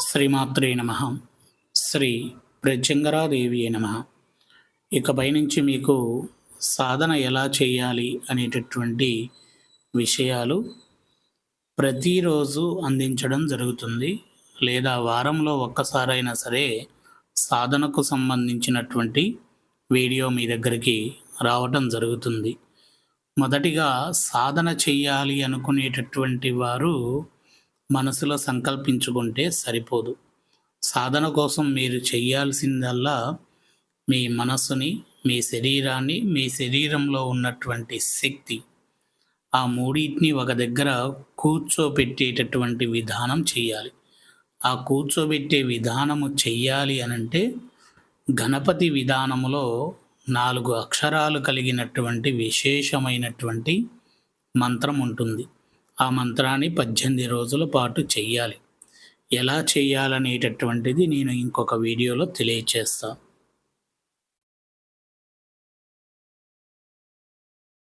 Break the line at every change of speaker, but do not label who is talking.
శ్రీమాత్రే నమ. శ్రీ ప్రత్యంగరాదేవి నమ. ఇకపై నుంచి మీకు సాధన ఎలా చేయాలి అనేటటువంటి విషయాలు ప్రతిరోజు అందించడం జరుగుతుంది. లేదా వారంలో ఒక్కసారైనా సరే సాధనకు సంబంధించినటువంటి వీడియో మీ దగ్గరికి రావటం జరుగుతుంది. మొదటిగా సాధన చెయ్యాలి అనుకునేటటువంటి వారు మనసులో సంకల్పించుకుంటే సరిపోదు. సాధన కోసం మీరు చేయాల్సిందల్లా మీ మనస్సుని మీ శరీరాన్ని మీ శరీరంలో ఉన్నటువంటి శక్తి. ఆ మూడింటిని ఒక దగ్గర కూర్చోబెట్టేటటువంటి విధానం చేయాలి. ఆ కూర్చోబెట్టే విధానము చెయ్యాలి అనంటే గణపతి విధానములో నాలుగు అక్షరాలు కలిగినటువంటి విశేషమైనటువంటి మంత్రం ఉంటుంది. ఆ మంత్రాన్ని పద్దెనిమిది రోజుల పాటు చెయ్యాలి. ఎలా చేయాలనేటటువంటిది నేను ఇంకొక వీడియోలో తెలియచేస్తాను